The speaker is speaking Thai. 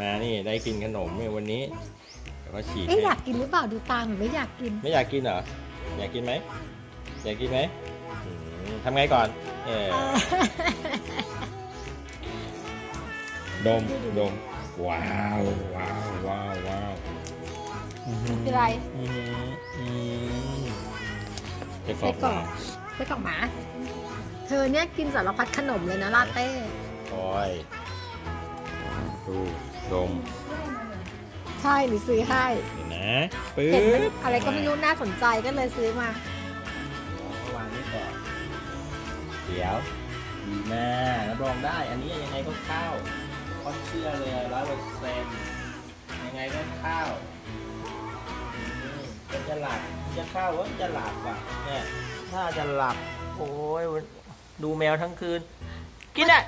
มานี่ได้กินขนมในวันนี้เดี๋ยวก็ฉีกเอ๊ะให้อยากกินหรือเปล่าดูตาเหมือนไม่อยากกิน ไม่อยากกินเหรอ อยากกินไหม อยากกินไหมอืมทำไงก่อน เออเออดมดมว้าวว้าวว้าวว้าวอื้อหือคืออะไรอื้อหืออืมไปกรไส้อกกรอกไส้กรอกหมา เธอเนี่ยกินสารพัดขนมเลยนะลาเต้คอย ดูดมใช่หรือซื้อให้ เห็นนะปึ๊บเห็นมันอะไรก็ไม่รู้น่าสนใจก็เลยซื้อมาวางนี่ก่อนเดี๋ยวดีมากรับรองได้ อันนี้ยังไงก็เข้าก็เชื่อเลยร้อยเปอร์เซ็นต์ยังไงก็เข้าอืมมันจะหลับจะเข้าว่ามันจะหลับอะเนี่ยถ้าจะหลับ โอ้ยดูแมวทั้งคืน กินอะ